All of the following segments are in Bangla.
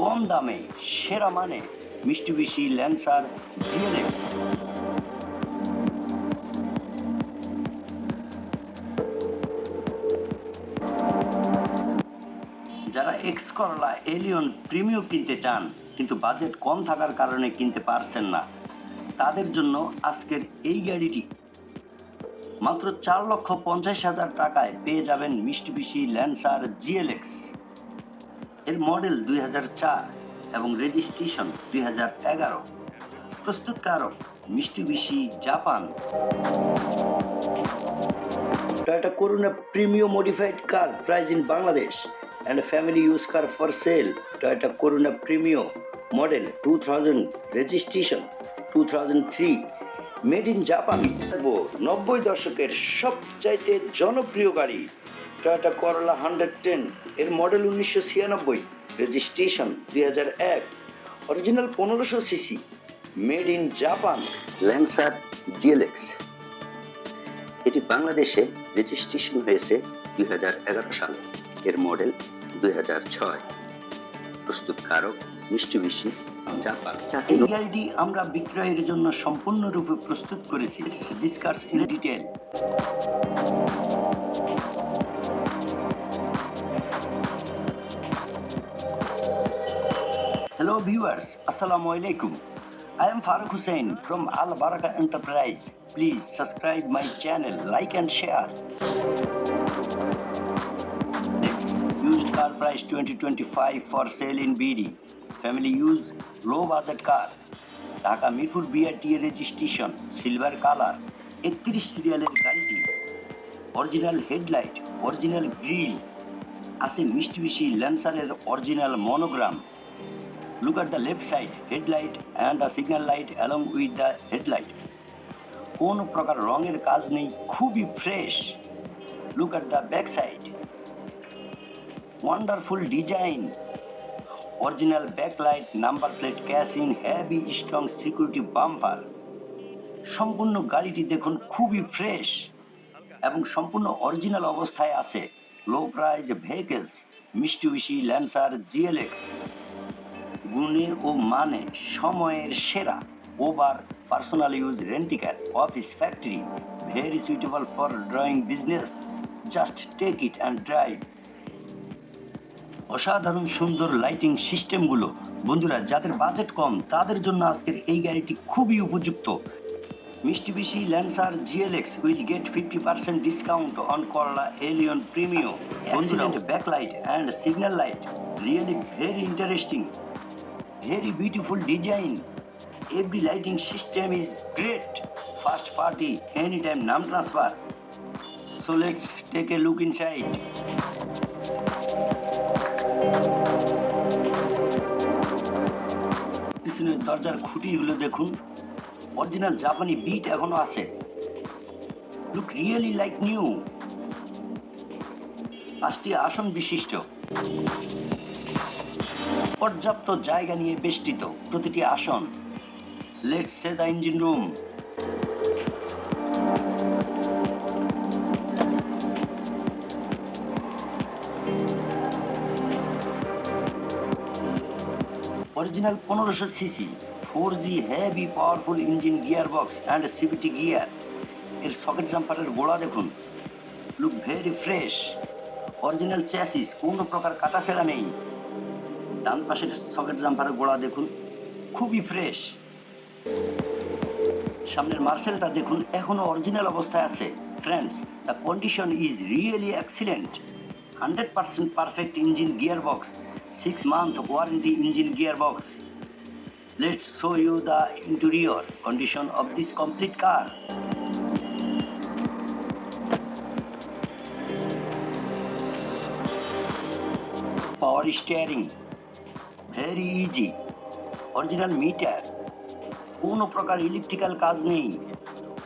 কম দামে, সেরা মানে মিষ্টিবিশি ল্যান্সার জিএলএক্স যারা এক্স করলা এলিয়ন প্রিমিয়াম কিনতে চান, কিন্তু বাজেট কম থাকার কারণে কিনতে পারছেন না, তাদের জন্য আজকের এই গাড়িটি। মাত্র চার লক্ষ পঞ্চাশ হাজার টাকায় পেয়ে যাবেন মিষ্টিবিশি ল্যান্সার জিএলএক্স এর মডেল দুই হাজার চার এবং রেজিস্ট্রেশন দুই হাজার এগারো। প্রস্তুত কারণ Mitsubishi Japan. Toyota Corona premium modified car price in Bangladesh and family use car for sale. Toyota Corona premium model two thousand registration two thousand three. Made in Japan. নব্বই দশকের সবচাইতে জনপ্রিয় গাড়ি। টয়োটা করলা হান্ড্রেড টেন এর মডেল উনিশশো ছিয়ানব্বই রেজিস্ট্রেশন দুই হাজার এক অরিজিনাল পনেরোশো CC made in Japan Lancer GLX এটি বাংলাদেশে রেজিস্ট্রেশন হয়েছে দুই হাজার এগারো সালে, এর মডেল দুই হাজার ছয়। প্রস্তুতকারক মিষ্টিবিশি জাপান। আমরা বিক্রয়ের জন্য সম্পূর্ণরূপে প্রস্তুত করেছি। Discuss in detail Hello viewers, Assalamu alaikum. I am Farooq Hussain from Al Baraka Enterprise. Please subscribe my channel, like and share. Next, used car price 2025 for sale in BD. Family use, low budget car. Mirpur BRT registration silver colour একত্রিশ সিরিয়ালের গাড়িটি অরিজিনাল হেডলাইট অরিজিনাল গ্রিল আছে মিষ্টি মিষ্টি ল্যান্সারের original monogram Look at the left side, headlight and a signal light along with the headlight. কোনো প্রকার রঙের কাজ নেই খুবই fresh look at the back side. Wonderful design. Original backlight, number plate casing, heavy strong security bumper. সম্পূর্ণ গাড়িটি দেখুন খুবই ফ্রেশ এবং সম্পূর্ণ অরিজিনাল অবস্থায় আছে low price vehicles Mitsubishi Lancer GLX গুণে ও মানে সময়ের সেরা over personal use rent a car office factory very suitable for drawing business just take it and drive অসাধারণ সুন্দর লাইটিং সিস্টেমগুলো বন্ধুরা যাদের বাজেট কম তাদের জন্য আজকের এই গাড়িটি খুবই উপযুক্ত। Mitsubishi Lancer GLX will get fifty percent discount on Corolla Allion premium excellent backlight and signal light really very interesting very beautiful design. Every lighting system is great. Fast party, anytime num transfer. So let's take a look inside. পিছনের দরজার খুঁটিগুলো দেখুন অরিজিনাল জাপানি বিট এখনও আছে লুক রিয়েলি লাইক নিউ পাঁচটি আসন বিশিষ্ট পর্যাপ্ত জায়গা নিয়ে বেষ্টিত প্রতিটি আসন। Let's see the engine room original পনেরোশো CC four G heavy powerful engine gear box and CVT gear এর সকেট জাম্পারের গোড়া দেখুন। Look very fresh original chassis কোনো প্রকার কাটাছেড়া নেই। ডান পাশের সকেট জাম্পারের গোড়া দেখুন, খুবই ফ্রেশ সামনের মার্সেলটা দেখুন, এখনও অরিজিনাল অবস্থায় আছে। Friends the condition is really excellent hundred percent perfect engine gear box six month warranty engine gear box let's show you the interior condition of this complete car power steering very easy. Original meter. কোনো প্রকার ইলেকট্রিক্যাল কাজ নেই।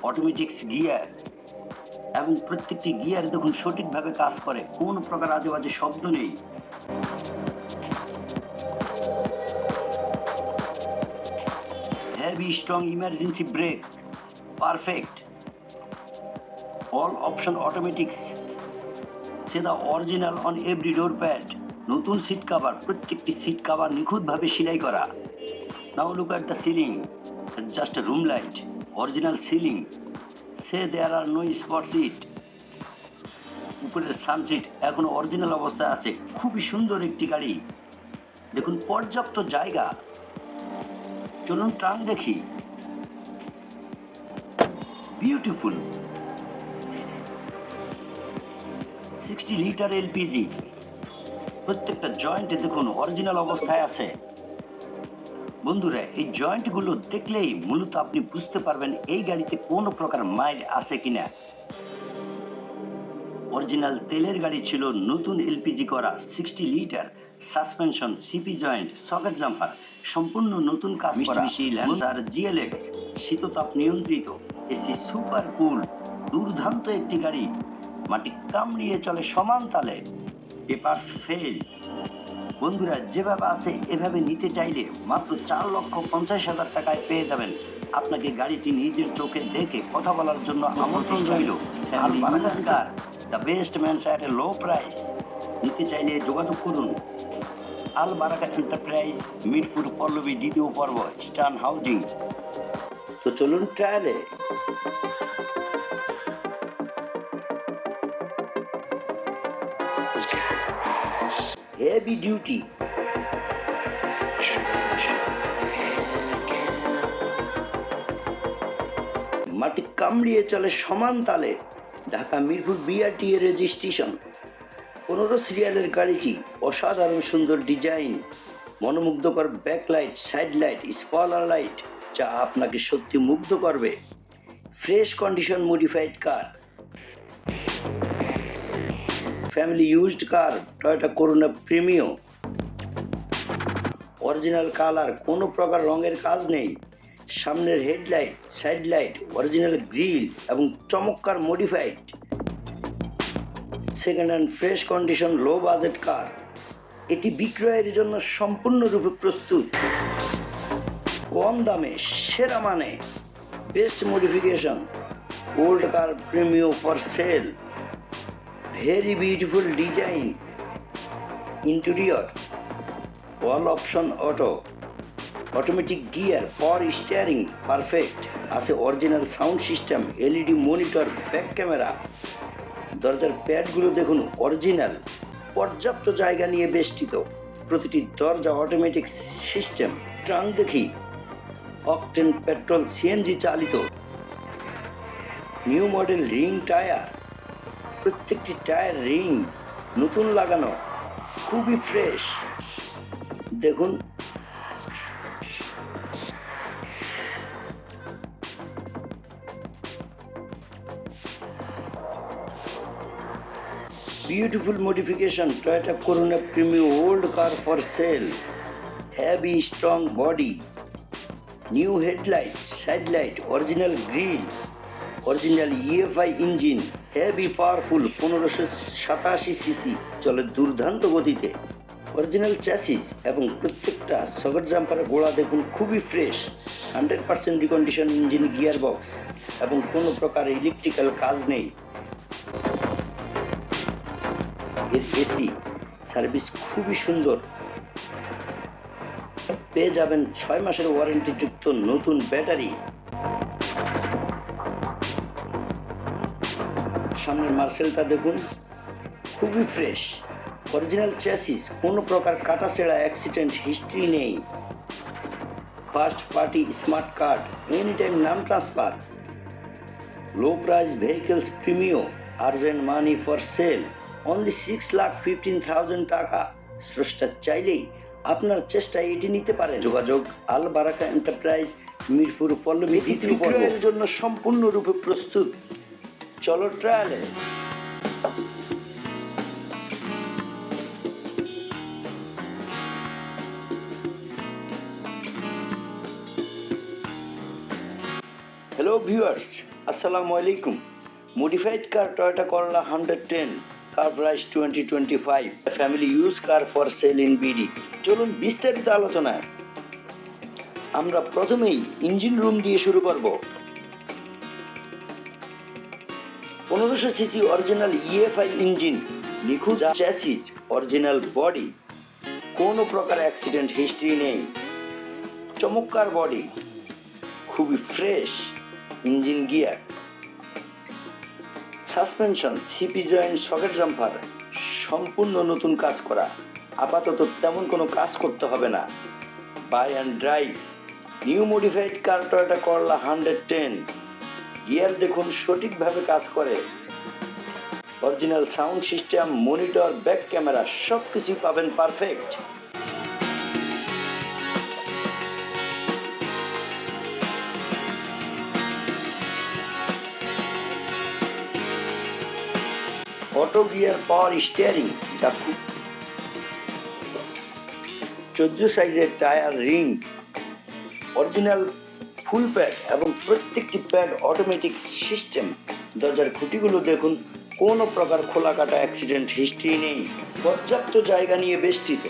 অটোমেটিক্স গিয়ার এবং প্রত্যেকটি গিয়ার দেখুন সঠিকভাবে কাজ করে। কোনো প্রকার আজে বাজে শব্দ নেই। Heavy strong emergency brake perfect all option automatics see the original on every door pad নতুন সিট কাভার প্রত্যেকটি সিট কাভার নিখুঁতভাবে সেলাই করা। Now look at the ceiling just room light original ceiling see there are no spot seat উপরের সানসিট এখনও অরিজিনাল অবস্থায় আছে, খুবই সুন্দর একটি গাড়ি। দেখুন, পর্যাপ্ত জায়গা। চলুন ট্রাঙ্ক দেখি। বিউটিফুল সিক্সটি লিটার এলপিজি প্রত্যেকটা জয়েন্টে দেখুন অরিজিনাল অবস্থায় আছে? বন্ধুরা এই জয়েন্টগুলো দেখলেই মূলত আপনি বুঝতে পারবেন এই গাড়িতে কোনো প্রকার মাইল আছে কিনা। অরিজিনাল তেলের গাড়ি ছিল নতুন এলপিজি করা sixty litre suspension CP joint socket jumper সম্পূর্ণ নতুন কাজ করা। ল্যান্সার জিএলএক্স শীততাপ নিয়ন্ত্রিত এসি সুপার কুল দুর্দান্ত একটি গাড়ি। মাটি কামড়িয়ে চলে সমান তালে। পেপারস ফেল বন্ধুরা যেভাবে আছে এভাবে নিতে চাইলে মাত্র চার লক্ষ পঞ্চাশ হাজার টাকায় পেয়ে যাবেন। আপনাকে গাড়িটি নিজের চোখে দেখে কথা বলার জন্য আমন্ত্রণ রইল। The best mans at a low price নিতে চাইলে যোগাযোগ করুন। আল বারাকা এন্টারপ্রাইজ মিরপুর পল্লবী দ্বিতীয় পর্ব স্টান হাউজিং তো চলুন ট্রায়ালে হেভি ডিউটি মাটি কামড়িয়ে চলে সমান তালে, ঢাকা মিরপুর বিআরটি এর রেজিস্ট্রেশন পনেরো সিরিয়ালের গাড়িটি অসাধারণ সুন্দর ডিজাইন মনোমুগ্ধকর backlight side light spoiler light যা আপনাকে সত্যি মুগ্ধ করবে। Fresh condition modified car family used car Toyota Corona Premio original colour কোনো প্রকার রঙের কাজ নেই। সামনের headlight side light original grill এবং চমৎকার modified second hand fresh condition low budget car এটি বিক্রয়ের জন্য সম্পূর্ণরূপে প্রস্তুত। কম দামে, সেরা মানে best modification old car Premio for sale very beautiful design interior all option auto automatic gear power steering perfect আছে original sound system LED monitor back camera দরজার প্যাডগুলো দেখুন অরিজিনাল পর্যাপ্ত জায়গা নিয়ে বেষ্টিত। প্রতিটি দরজা অটোমেটিক সিস্টেম ট্রাঙ্ক দেখি। অকটেন পেট্রোল সিএনজি চালিত। নিউ মডেল রিং টায়ার প্রত্যেকটি টায়ার রিং নতুন লাগানো, খুবই ফ্রেশ দেখুন। Beautiful modification Toyota Corona premium old car for sale heavy strong body new headlight sidelight original grill original EFI engine heavy powerful পনেরোশো সাতাশি সিসি চলে দুর্দান্ত গতিতে। অরিজিনাল চ্যাসিস এবং প্রত্যেকটা সগর জাম্পারের গোড়া দেখুন খুবই fresh hundred percent recondition engine gear box এবং কোনো প্রকার ইলেকট্রিক্যাল কাজ নেই। এর এসি সার্ভিস খুবই সুন্দর। পেয়ে যাবেন ছয় মাসের ওয়ারেন্টিযুক্ত নতুন ব্যাটারি সামনের মার্সেলটা দেখুন। খুবই ফ্রেশ অরিজিনাল চ্যাসিস কোনো প্রকার কাটা ছেঁড়া অ্যাক্সিডেন্ট হিস্ট্রি নেই। First party smart card any time নাম transfer low price vehicles Premio urgent money for sale only six lakh fifteen thousand টাকা। স্রষ্টা চাইলেই আপনার চেষ্টায় এটি নিতে পারেন। যোগাযোগ আল বারাকা এন্টারপ্রাইজ মিরপুর পল্লবী, দ্বিতীয় জন্য সম্পূর্ণরূপে প্রস্তুত। চলো ট্রায়ালে। হ্যালো ভিউয়ার্স আসসালামু আলাইকুম। Modified car Toyota Corolla hundred ten car price twenty twenty five family use car for sale in BD চলুন বিস্তারিত আলোচনায়। আমরা প্রথমেই ইঞ্জিন রুম দিয়ে শুরু করব। পনেরোশো সিসি অরিজিনাল ইএফআই ইঞ্জিন, নিখুঁত চ্যাসিস, অরিজিনাল বডি, কোনো প্রকার অ্যাক্সিডেন্ট হিস্ট্রি নেই। চমৎকার বডি, খুবই fresh engine gear. Suspension, CP joint, socket jumper, সম্পূর্ণ নতুন কাজ করা। আপাতত তেমন কোনো কাজ করতে হবে না। Buy and drive, new modified car Toyota Corolla hundred ten. Gear দেখুন সঠিকভাবে কাজ করে। Original sound system monitor back camera সব কিছুই পাবেন perfect auto gear power steering চোদ্দ সাইজের tyre ring original full pad এবং প্রত্যেকটি প্যাড অটোমেটিক সিস্টেম দরজার খুঁটিগুলো দেখুন, কোনো প্রকার খোলা কাটা অ্যাক্সিডেন্ট হিস্ট্রি নেই, পর্যাপ্ত জায়গা নিয়ে বেষ্টিত।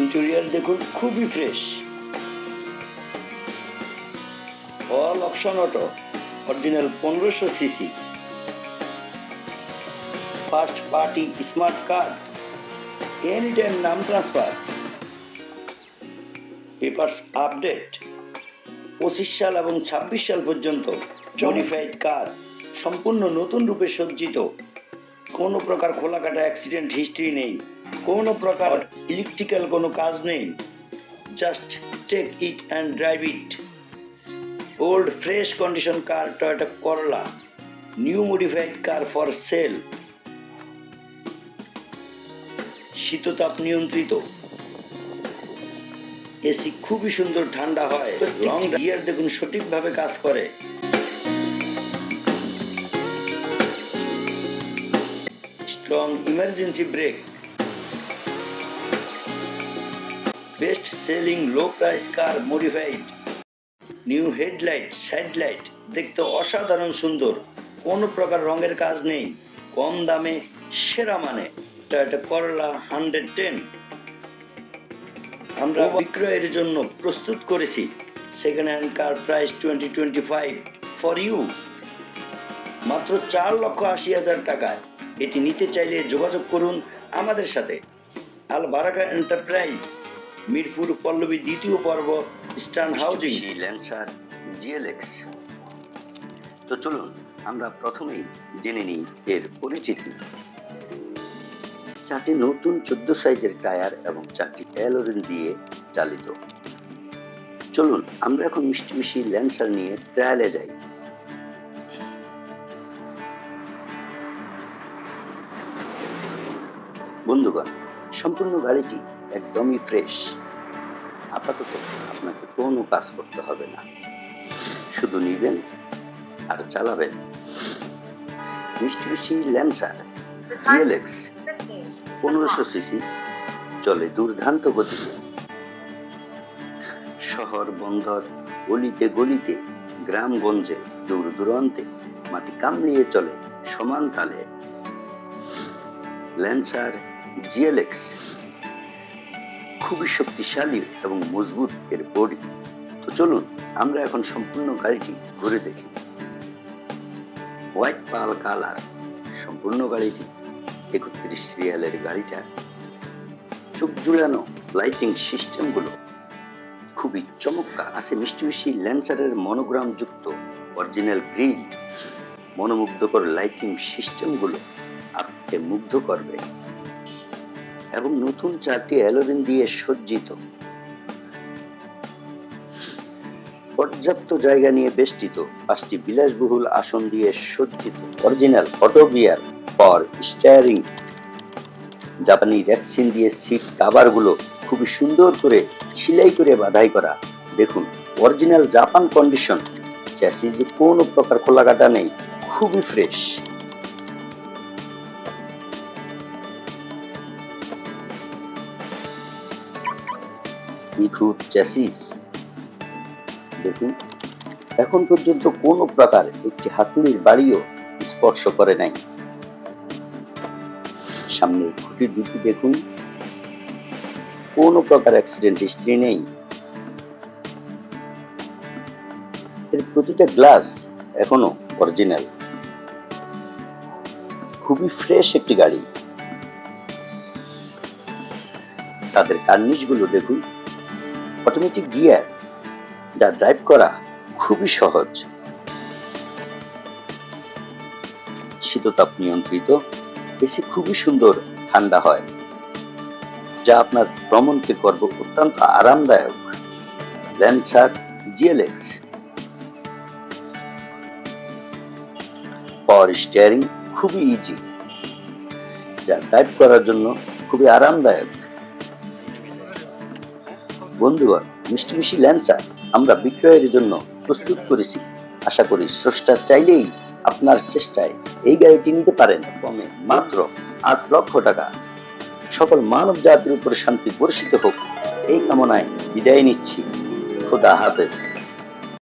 ইন্টেরিয়ার দেখুন, খুবই fresh all option auto original পনেরোশো CC first party smart card any time নাম ট্রান্সফার পেপারস আপডেট পঁচিশ সাল এবং ছাব্বিশ সাল পর্যন্ত মডিফাইড কার সম্পূর্ণ নতুন রূপে সজ্জিত। কোনো প্রকার খোলাকাটা অ্যাক্সিডেন্ট হিস্ট্রি নেই। কোনো প্রকার ইলেকট্রিক্যাল কোনো কাজ নেই। Just take it and drive it old fresh condition car Toyota Corolla new modified car for sale শীততাপ নিয়ন্ত্রিত। এসি খুবই সুন্দর, ঠান্ডা হয়। লং গিয়ার দেখুন, সঠিকভাবে কাজ করে। Strong emergency brake best selling low price car modified new headlight side light দেখতে অসাধারণ সুন্দর। কোনো প্রকার রঙের কাজ নেই। কম দামে, সেরা মানে টয়োটা করলা হান্ড্রেড টেন। আমরা বিক্রয়ের জন্য প্রস্তুত করেছি। Second hand car price twenty twenty five for you মাত্র চার লক্ষ আশি হাজার টাকায় এটি নিতে চাইলে যোগাযোগ করুন আমাদের সাথে। আল বারাকা এন্টারপ্রাইজ, মিরপুর পল্লবী দ্বিতীয় পর্ব, স্টান হাউজিং। Lancer, GLX. তো চলুন, আমরা প্রথমেই জেনে নিই এর পরিচিতি। চারটি নতুন চোদ্দ সাইজের টায়ার এবং চারটি অ্যালোরিন দিয়ে চালিত। চলুন আমরা এখন মিষ্টি মিষ্টি ল্যান্সার নিয়ে ট্রায়ালে যাই। বন্ধুগণ সম্পূর্ণ গাড়িটি একদমই ফ্রেশ আপাতত আপনাকে কোনো কাজ করতে হবে না। শুধু নিবেন আর চালাবেন। মিষ্টি মিষ্টি ল্যান্সার জিএলএক্স পনেরোশো সিসি। চলে দুর্দান্ত গতিতে। শহর বন্দর, গলিতে গলিতে, গ্রামগঞ্জে, দূর দূরান্তে, মাটি কামড়িয়ে চলে সমান তালে। ল্যান্সার জিএলএক্স খুবই শক্তিশালী এবং মজবুত এর বডি। তো চলুন, আমরা এখন সম্পূর্ণ গাড়িটি ঘুরে দেখি। হোয়াইট পাল কালার সম্পূর্ণ গাড়িটি একত্রিশ সিরিয়ালের গাড়িটা চোখ জুড়ানো লাইটিং সিস্টেমগুলো খুবই চমৎকার। আছে মিষ্টি মিষ্টি ল্যান্সারের মনোগ্রাম যুক্ত অরিজিনাল গ্রিল মনোমুগ্ধকর লাইটিং সিস্টেমগুলো আপনাকে মুগ্ধ করবে। এবং নতুন চারটি অ্যালোরিন দিয়ে সজ্জিত। পর্যাপ্ত জায়গা নিয়ে বেষ্টিত পাঁচটি বিলাসবহুল আসন দিয়ে সজ্জিত। অরিজিনাল অটো গিয়ার পর স্টায়ারিং জাপানি ভ্যাকসিন দিয়ে সিট কাভারগুলো খুবই সুন্দর করে, সেলাই করে বাধাই করা। দেখুন অরিজিনাল জাপান কন্ডিশন চ্যাসিজে কোনো প্রকার খোলাকাটা নেই, খুবই ফ্রেশ নিখুঁত চ্যাসিস দেখুন, এখন পর্যন্ত কোনো প্রকার একটি হাতুড়ির বাড়িও স্পর্শ করে নাই। সামনের খুঁটি দুটি দেখুন, কোনো প্রকার অ্যাক্সিডেন্ট হিস্ট্রি নেই। এর প্রতিটা গ্লাস এখনও অরিজিনাল খুবই ফ্রেশ একটি গাড়ি। সাদের কার্নিশগুলো দেখুন অটোমেটিক গিয়ার যা ড্রাইভ করা খুবই সহজ। শীততাপ নিয়ন্ত্রিত। এসি খুবই সুন্দর ঠান্ডা হয়, যা আপনার ভ্রমণকে করব অত্যন্ত আরামদায়ক। জিএলএক্স। পাওয়ার স্টিয়ারিং খুবই ইজি যা ড্রাইভ করার জন্য খুবই আরামদায়ক। বন্ধুগণ, মিষ্টি মিষ্টি ল্যান্সার আমরা বিক্রয়ের জন্য প্রস্তুত করেছি। আশা করি স্রষ্টা চাইলেই আপনার চেষ্টায় এই গাড়িটি নিতে পারেন কমে মাত্র আট লক্ষ টাকা। সকল মানব জাতির উপর শান্তি বর্ষিত হোক, এই কামনায় বিদায় নিচ্ছি। খোদা হাফেজ।